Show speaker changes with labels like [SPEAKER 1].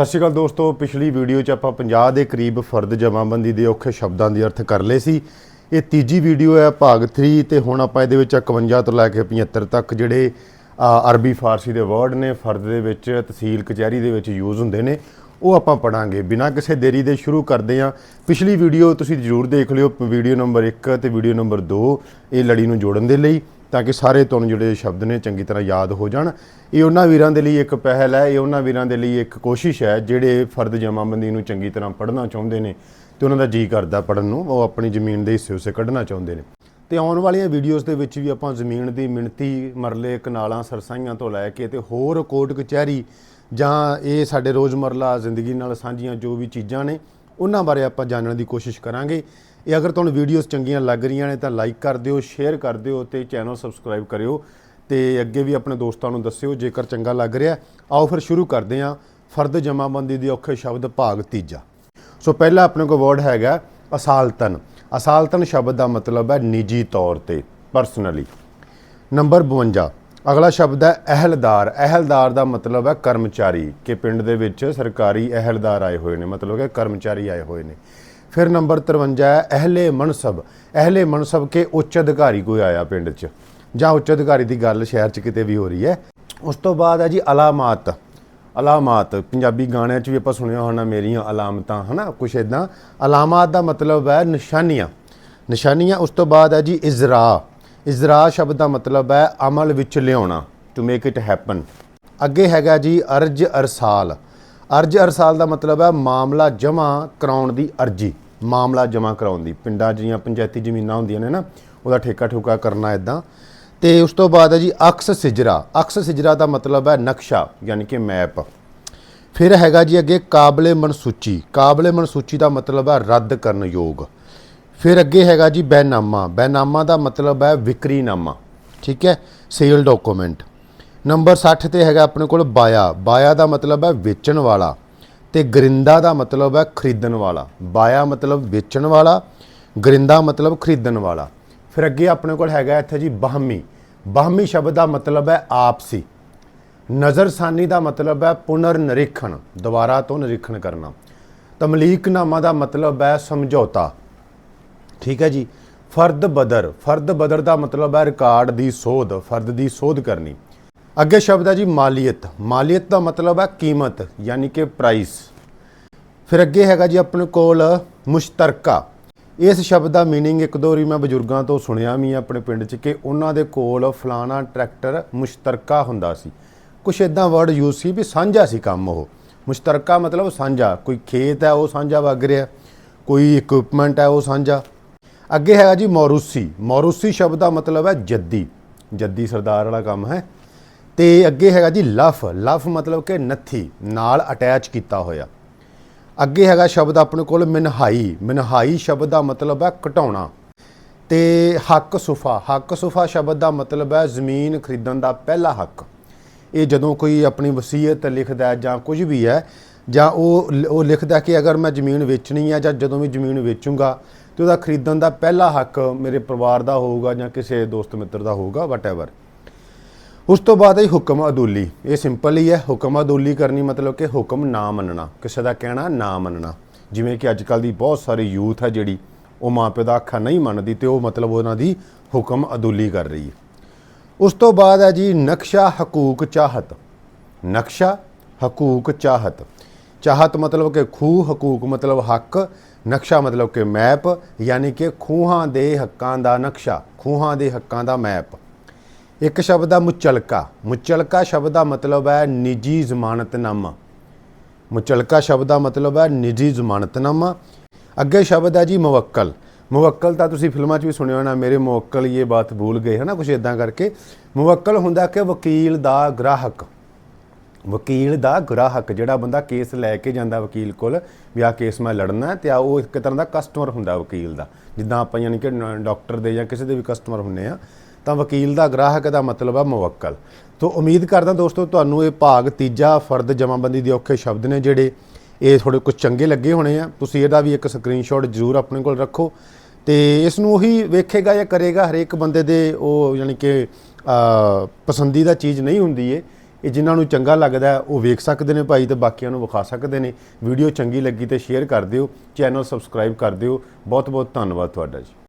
[SPEAKER 1] ਸਤਿ ਸ਼੍ਰੀ ਅਕਾਲ ਦੋਸਤੋ, ਪਿਛਲੀ ਵੀਡੀਓ 'ਚ ਆਪਾਂ 50 ਦੇ ਕਰੀਬ ਫਰਦ ਜਮਾਬੰਦੀ ਦੇ ਔਖੇ ਸ਼ਬਦਾਂ ਦੇ ਅਰਥ ਕਰ ਲਏ ਸੀ। ਇਹ ਤੀਜੀ ਵੀਡੀਓ ਹੈ ਭਾਗ 3 ਤੇ ਹੁਣ ਆਪਾਂ ਇਹਦੇ ਵਿੱਚ 51 ਤੋਂ ਲੈ ਕੇ 75 ਤੱਕ ਜਿਹੜੇ ਅਰਬੀ ਫਾਰਸੀ ਦੇ ਵਰਡ ਨੇ, ਫਰਦ ਦੇ ਵਿੱਚ ਤਹਿਸੀਲ ਕਚਹਿਰੀ ਦੇ ਵਿੱਚ ਯੂਜ਼ ਹੁੰਦੇ ਨੇ, ਉਹ ਆਪਾਂ ਪੜਾਂਗੇ। ਬਿਨਾਂ ਕਿਸੇ ਦੇਰੀ ਦੇ ਸ਼ੁਰੂ ਕਰਦੇ ਹਾਂ। ਪਿਛਲੀ ਵੀਡੀਓ ਤੁਸੀਂ ਜ਼ਰੂਰ ਦੇਖ ਲਿਓ। ਵੀਡੀਓ ਨੰਬਰ 1 ਤੇ ਵੀਡੀਓ ਨੰਬਰ 2 ਇਹ ਲੜੀ ਨੂੰ ਜੋੜਨ ਦੇ ਲਈ। ਤਾਂ ਕਿ ਸਾਰੇ ਤੁਹਾਨੂੰ ਜਿਹੜੇ ਸ਼ਬਦ ਨੇ ਚੰਗੀ ਤਰ੍ਹਾਂ ਯਾਦ ਹੋ ਜਾਣ। ਇਹ ਉਹਨਾਂ ਵੀਰਾਂ ਦੇ ਲਈ ਇੱਕ ਪਹਿਲ ਹੈ, ਇਹ ਉਹਨਾਂ ਵੀਰਾਂ ਦੇ ਲਈ ਇੱਕ ਕੋਸ਼ਿਸ਼ ਹੈ, ਜਿਹੜੇ ਫਰਦ ਜਮਾਬੰਦੀ ਨੂੰ ਚੰਗੀ ਤਰ੍ਹਾਂ ਪੜ੍ਹਨਾ ਚਾਹੁੰਦੇ ਨੇ ਤੇ ਉਹਨਾਂ ਦਾ ਜੀ ਕਰਦਾ ਪੜਨ ਨੂੰ, ਉਹ ਆਪਣੀ ਜ਼ਮੀਨ ਦੇ ਹਿੱਸੇ ਉਸੇ ਕੱਢਣਾ ਚਾਹੁੰਦੇ ਨੇ। ਤੇ ਆਉਣ ਵਾਲੀਆਂ ਵੀਡੀਓਜ਼ ਦੇ ਵਿੱਚ ਵੀ ਆਪਾਂ ਜ਼ਮੀਨ ਦੀ ਮਿਣਤੀ, ਮਰਲੇ, ਕਨਾਲਾਂ, ਸਰਸਾਈਆਂ ਤੋਂ ਲੈ ਕੇ ਤੇ ਹੋਰ ਕੋਰਟ ਕਚਹਿਰੀ ਜਾਂ ਇਹ ਸਾਡੇ ਰੋਜ਼ਮਰਲਾ ਜ਼ਿੰਦਗੀ ਨਾਲ ਸਾਂਝੀਆਂ ਜੋ ਵੀ ਚੀਜ਼ਾਂ ਨੇ ਉਹਨਾਂ ਬਾਰੇ ਆਪਾਂ ਜਾਣਨ ਦੀ ਕੋਸ਼ਿਸ਼ ਕਰਾਂਗੇ। ਇਹ ਅਗਰ ਤੁਹਾਨੂੰ ਵੀਡੀਓਜ਼ ਚੰਗੀਆਂ ਲੱਗ ਰਹੀਆਂ ਨੇ ਤਾਂ ਲਾਈਕ ਕਰ ਦਿਓ ਸ਼ੇਅਰ ਕਰ ਦਿਓ ਤੇ ਚੈਨਲ ਸਬਸਕ੍ਰਾਈਬ ਕਰਿਓ ਤੇ ਅੱਗੇ ਵੀ ਆਪਣੇ ਦੋਸਤਾਂ ਨੂੰ ਦੱਸਿਓ ਜੇਕਰ ਚੰਗਾ ਲੱਗ ਰਿਹਾ। ਆਓ ਫਿਰ ਸ਼ੁਰੂ ਕਰਦੇ ਹਾਂ ਫਰਦ ਜਮਾਬੰਦੀ ਦੇ ਔਖੇ ਸ਼ਬਦ ਭਾਗ ਤੀਜਾ। ਸੋ ਪਹਿਲਾ ਆਪਣੇ ਕੋਲ ਵਰਡ ਹੈਗਾ ਅਸਾਲਤਨ। ਅਸਾਲਤਨ ਸ਼ਬਦ ਦਾ ਮਤਲਬ ਹੈ ਨਿੱਜੀ ਤੌਰ ਤੇ ਪਰਸਨਲੀ ਨੰਬਰ 52 ਅਗਲਾ ਸ਼ਬਦ ਹੈ ਅਹਿਲਦਾਰ। ਅਹਿਲਦਾਰ ਦਾ ਮਤਲਬ ਹੈ ਕਰਮਚਾਰੀ, ਕਿ ਪਿੰਡ ਦੇ ਵਿੱਚ ਸਰਕਾਰੀ ਅਹਿਲਦਾਰ ਆਏ ਹੋਏ ਨੇ। ਮਤਲਬ ਕਿ ਕਰਮਚਾਰੀ ਆਏ ਹੋਏ ਨੇ। ਫਿਰ ਨੰਬਰ 53 ਹੈ ਅਹਿਲੇ ਮਨਸਬ। ਅਹਿਲੇ ਮਨਸਬ ਕੇ ਉੱਚ ਅਧਿਕਾਰੀ ਕੋਈ ਆਇਆ ਪਿੰਡ 'ਚ? ਜਾਂ ਉੱਚ ਅਧਿਕਾਰੀ ਦੀ ਗੱਲ ਸ਼ਹਿਰ 'ਚ ਕਿਤੇ ਵੀ ਹੋ ਰਹੀ ਹੈ? ਉਸ ਤੋਂ ਬਾਅਦ ਹੈ ਜੀ ਅਲਾਮਾਤ। ਅਲਾਮਾਤ। ਪੰਜਾਬੀ ਗਾਣਿਆਂ 'ਚ ਵੀ ਆਪਾਂ ਸੁਣਿਆ ਹੋਣਾ ਮੇਰੀਆਂ ਅਲਾਮਤਾਂ, ਹਨਾ? ਕੁਛ ਇਦਾਂ ਅਲਾਮਾਤ ਦਾ ਮਤਲਬ ਹੈ ਨਿਸ਼ਾਨੀਆਂ। ਨਿਸ਼ਾਨੀਆਂ ਉਸ ਤੋਂ ਬਾਅਦ ਹੈ ਜੀ ਇਜ਼ਰਾ। ਇਜ਼ਰਾ ਸ਼ਬਦ ਦਾ ਮਤਲਬ ਹੈ ਅਮਲ ਵਿੱਚ ਲਿਆਉਣਾ ਟੂ ਮੇਕ ਇਟ ਹੈਪਨ ਅੱਗੇ ਹੈਗਾ ਜੀ, ਅਰਜ ਅਰਸਾਲ। ਅਰਜ ਅਰਸਾਲ ਦਾ ਮਤਲਬ ਹੈ ਮਾਮਲਾ ਜਮ੍ਹਾਂ ਕਰਾਉਣ ਦੀ ਅਰਜੀ। ਮਾਮਲਾ ਜਮ੍ਹਾਂ ਕਰਾਉਣ ਦੀ। ਪਿੰਡਾਂ 'ਚ ਪੰਚਾਇਤੀ ਜ਼ਮੀਨਾਂ ਹੁੰਦੀਆਂ ਨੇ ਨਾ, ਉਹਦਾ ਠੇਕਾ ਠੁਕਾ ਕਰਨਾ ਇਦਾਂ ਤੇ ਉਸ ਤੋਂ ਬਾਅਦ ਹੈ ਜੀ, ਅਕਸ ਸਿਜਰਾ। ਅਕਸ ਸਿਜਰਾ ਦਾ ਮਤਲਬ ਹੈ ਨਕਸ਼ਾ, ਯਾਨੀ ਕਿ ਮੈਪ। ਫਿਰ ਹੈਗਾ ਜੀ ਅੱਗੇ ਕਾਬਲੇ ਮਨਸੂਚੀ ਕਾਬਲੇ ਮਨਸੂਚੀ ਦਾ ਮਤਲਬ ਹੈ ਰੱਦ ਕਰਨ ਯੋਗ। ਫਿਰ ਅੱਗੇ ਹੈਗਾ ਜੀ ਬੈਨਾਮਾ। ਬੈਨਾਮਾ ਦਾ ਮਤਲਬ ਹੈ ਵਿਕਰੀਨਾਮਾ। ਠੀਕ ਹੈ? ਸੇਲ ਡਾਕੂਮੈਂਟ ਨੰਬਰ 60 ਤੇ ਹੈਗਾ ਆਪਣੇ ਕੋਲ ਬਾਇਆ। ਬਾਇਆ ਦਾ ਮਤਲਬ ਹੈ ਵੇਚਣ ਵਾਲਾ ਤੇ ਗਰਿੰਦਾ ਦਾ ਮਤਲਬ ਹੈ ਖਰੀਦਣ ਵਾਲਾ। ਬਾਇਆ ਮਤਲਬ ਵੇਚਣ ਵਾਲਾ, ਗਰਿੰਦਾ ਮਤਲਬ ਖਰੀਦਣ ਵਾਲਾ। ਫਿਰ ਅੱਗੇ ਆਪਣੇ ਕੋਲ ਹੈਗਾ ਇੱਥੇ ਜੀ ਬਾਹਮੀ। ਬਾਹਮੀ ਸ਼ਬਦ ਦਾ ਮਤਲਬ ਹੈ ਆਪਸੀ। ਨਜ਼ਰਸਾਨੀ ਦਾ ਮਤਲਬ ਹੈ ਪੁਨਰ ਨਿਰੀਖਣ ਦੁਬਾਰਾ ਤੋਂ ਨਿਰੀਖਣ ਕਰਨਾ। ਤਮਲੀਕਨਾਮਾ ਦਾ ਮਤਲਬ ਹੈ ਸਮਝੌਤਾ। ਠੀਕ ਹੈ ਜੀ ਫਰਦ ਬਦਰ ਫਰਦ ਬਦਰ ਦਾ ਮਤਲਬ ਹੈ ਰਿਕਾਰਡ ਦੀ ਸੋਧ ਫਰਦ ਦੀ ਸੋਧ ਕਰਨੀ ਅੱਗੇ ਸ਼ਬਦ ਹੈ ਜੀ ਮਾਲੀਅਤ ਮਾਲੀਅਤ ਦਾ ਮਤਲਬ ਹੈ ਕੀਮਤ ਯਾਨੀ ਕਿ ਪ੍ਰਾਈਸ ਫਿਰ ਅੱਗੇ ਹੈਗਾ ਜੀ ਆਪਣੇ ਕੋਲ ਮੁਸ਼ਤਰਕਾ ਇਸ ਸ਼ਬਦ ਦਾ मीनिंग ਇੱਕ ਦੋ ਵਾਰੀ ਮੈਂ ਬਜ਼ੁਰਗਾਂ ਤੋਂ ਸੁਣਿਆ ਵੀ ਆਪਣੇ ਪਿੰਡ 'ਚ ਕਿ ਉਹਨਾਂ ਦੇ ਕੋਲ ਫਲਾਣਾ ਟਰੈਕਟਰ ਮੁਸ਼ਤਰਕਾ ਹੁੰਦਾ ਸੀ ਕੁਛ ਇਦਾਂ ਵਰਡ ਯੂਜ਼ ਸੀ ਵੀ ਸਾਂਝਾ ਸੀ ਕੰਮ ਉਹ ਮੁਸ਼ਤਰਕਾ ਮਤਲਬ ਸਾਂਝਾ ਕੋਈ ਖੇਤ ਹੈ ਉਹ ਸਾਂਝਾ ਵਗ ਰਿਹਾ ਕੋਈ ਇਕਵਿਪਮੈਂਟ ਹੈ ਉਹ ਸਾਂਝਾ ਅੱਗੇ ਹੈਗਾ ਜੀ ਮੌਰੂਸੀ। ਮੌਰੂਸੀ ਸ਼ਬਦ ਦਾ ਮਤਲਬ ਹੈ ਜੱਦੀ। ਜੱਦੀ ਸਰਦਾਰ ਵਾਲਾ ਕੰਮ ਹੈ। ਤੇ ਅੱਗੇ ਹੈਗਾ ਜੀ ਲਫ। ਲਫ ਮਤਲਬ ਕਿ ਨੱਥੀ, ਨਾਲ ਅਟੈਚ ਕੀਤਾ ਹੋਇਆ। ਅੱਗੇ ਹੈਗਾ ਸ਼ਬਦ ਆਪਣੇ ਕੋਲ ਮਿਨਹਾਈ। ਮਿਨਹਾਈ ਸ਼ਬਦ ਦਾ ਮਤਲਬ ਹੈ ਘਟਾਉਣਾ। ਤੇ ਹੱਕ ਸੁਫਾ। ਹੱਕ ਸੁਫਾ ਸ਼ਬਦ ਦਾ ਮਤਲਬ ਹੈ ਜ਼ਮੀਨ ਖਰੀਦਣ ਦਾ ਪਹਿਲਾ ਹੱਕ। ਇਹ ਜਦੋਂ ਕੋਈ ਆਪਣੀ ਵਸੀਅਤ ਲਿਖਦਾ ਜਾਂ ਕੁਝ ਵੀ ਹੈ, ਜਾਂ ਉਹ ਉਹ ਲਿਖਦਾ ਕਿ ਅਗਰ ਮੈਂ ਜ਼ਮੀਨ ਵੇਚਣੀ ਹੈ ਜਾਂ ਜਦੋਂ ਵੀ ਜ਼ਮੀਨ ਵੇਚੂੰਗਾ ਤੇ ਉਹਦਾ ਖਰੀਦਣ ਦਾ ਪਹਿਲਾ ਹੱਕ ਮੇਰੇ ਪਰਿਵਾਰ ਦਾ ਹੋਊਗਾ ਜਾਂ ਕਿਸੇ ਦੋਸਤ ਮਿੱਤਰ ਦਾ ਹੋਊਗਾ ਵਟਐਵਰ ਉਸ ਤੋਂ ਬਾਅਦ ਹੈ ਹੁਕਮ ਅਦੂਲੀ। ਇਹ ਸਿੰਪਲ ਹੀ ਹੈ, ਹੁਕਮ ਅਦੂਲੀ ਕਰਨੀ ਮਤਲਬ ਕਿ ਹੁਕਮ ਨਾ ਮੰਨਣਾ, ਕਿਸੇ ਦਾ ਕਹਿਣਾ ਨਾ ਮੰਨਣਾ। ਜਿਵੇਂ ਕਿ ਅੱਜ ਕੱਲ ਦੀ ਬਹੁਤ ਸਾਰੀ ਯੂਥ ਹੈ ਜਿਹੜੀ, ਉਹ ਮਾਪੇ ਦਾ ਆਖਾ ਨਹੀਂ ਮੰਨਦੀ ਤੇ ਉਹ ਮਤਲਬ ਉਹਨਾਂ ਦੀ ਹੁਕਮ ਅਦੂਲੀ ਕਰ ਰਹੀ ਹੈ। ਉਸ ਤੋਂ ਬਾਅਦ ਹੈ ਜੀ ਨਕਸ਼ਾ ਹਕੂਕ ਚਾਹਤ। ਨਕਸ਼ਾ ਹਕੂਕ ਚਾਹਤ। ਚਾਹਤ ਮਤਲਬ ਕਿ ਖੂਹ, ਹਕੂਕ ਮਤਲਬ ਹੱਕ, ਨਕਸ਼ਾ ਮਤਲਬ ਕਿ ਮੈਪ, ਯਾਨੀ ਕਿ ਖੂਹਾਂ ਦੇ ਹੱਕਾਂ ਦਾ ਨਕਸ਼ਾ, ਖੂਹਾਂ ਦੇ ਹੱਕਾਂ ਦਾ ਮੈਪ। ਇੱਕ ਸ਼ਬਦ ਆ ਮੁਚਲਕਾ। ਮੁਚਲਕਾ ਸ਼ਬਦ ਦਾ ਮਤਲਬ ਹੈ ਨਿੱਜੀ ਜ਼ਮਾਨਤਨਾਮਾ। ਮੁਚਲਕਾ ਸ਼ਬਦ ਦਾ ਮਤਲਬ ਹੈ ਨਿੱਜੀ ਜ਼ਮਾਨਤਨਾਮਾ। ਅੱਗੇ ਸ਼ਬਦ ਹੈ ਜੀ ਮੁਵੱਕਲ। ਮੁਵੱਕਲ ਤਾਂ ਤੁਸੀਂ ਫਿਲਮਾਂ 'ਚ ਵੀ ਸੁਣਿਆ ਹੋਣਾ, ਮੇਰੇ ਮੁਵੱਕਲ ਇਹ ਬਾਤ ਭੁੱਲ ਗਏ, ਹਨਾ ਕੁਝ ਇਦਾਂ ਕਰਕੇ। ਮੁਵੱਕਲ ਹੁੰਦਾ ਕਿ ਵਕੀਲ ਦਾ ਗ੍ਰਾਹਕ। ਵਕੀਲ ਦਾ ਗ੍ਰਾਹਕ ਜਿਹੜਾ ਬੰਦਾ ਕੇਸ ਲੈ ਕੇ ਜਾਂਦਾ ਵਕੀਲ ਕੋਲ, ਵੀ ਆ ਕੇਸ ਮੈਂ ਲੜਨਾ ਹੈ ਤੇ ਆ ਉਹ ਇੱਕ ਤਰ੍ਹਾਂ ਦਾ ਕਸਟਮਰ ਹੁੰਦਾ ਵਕੀਲ ਦਾ। ਜਿੱਦਾਂ ਆਪਾਂ ਯਾਨੀ ਕਿ ਨ- ਡਾਕਟਰ ਦੇ ਜਾਂ ਕਿਸੇ ਦੇ ਵੀ ਕਸਟਮਰ ਹੁੰਨੇ ਆ, ਤਾਂ ਵਕੀਲ ਦਾ ਗ੍ਰਾਹਕ ਦਾ ਮਤਲਬ ਆ ਮੁਵੱਕਲ। ਤੋਂ ਉਮੀਦ ਕਰਦਾ ਦੋਸਤੋ, ਤੁਹਾਨੂੰ ਇਹ ਭਾਗ ਤੀਜਾ ਫਰਦ ਜਮਾਬੰਦੀ ਦੇ ਔਖੇ ਸ਼ਬਦ ਨੇ ਜਿਹੜੇ ਇਹ ਥੋੜੇ ਕੁਝ ਚੰਗੇ ਲੱਗੇ ਹੋਣੇ ਆ। ਤੁਸੀਂ ਇਹਦਾ ਵੀ ਇੱਕ ਸਕਰੀਨਸ਼ਾਟ ਜ਼ਰੂਰ ਆਪਣੇ ਕੋਲ ਰੱਖੋ ਤੇ ਇਸ ਨੂੰ ਉਹੀ ਵੇਖੇਗਾ ਜਾਂ ਕਰੇਗਾ ਹਰੇਕ ਬੰਦੇ ਦੇ ਉਹ ਯਾਨੀ ਕਿ ਪਸੰਦੀਦਾ ਚੀਜ਼ ਨਹੀਂ ਹੁੰਦੀ ਏ ਇਹ ਜਿਨ੍ਹਾਂ ਨੂੰ ਚੰਗਾ ਲੱਗਦਾ ਉਹ ਵੇਖ ਸਕਦੇ ਨੇ ਭਾਈ ਤੇ ਬਾਕੀਆਂ ਨੂੰ ਵਿਖਾ ਸਕਦੇ ਨੇ। ਵੀਡੀਓ ਚੰਗੀ ਲੱਗੀ ਤੇ ਸ਼ੇਅਰ ਕਰ ਦਿਓ। ਚੈਨਲ ਸਬਸਕ੍ਰਾਈਬ ਕਰ ਦਿਓ। ਬਹੁਤ ਬਹੁਤ ਧੰਨਵਾਦ ਤੁਹਾਡਾ ਜੀ।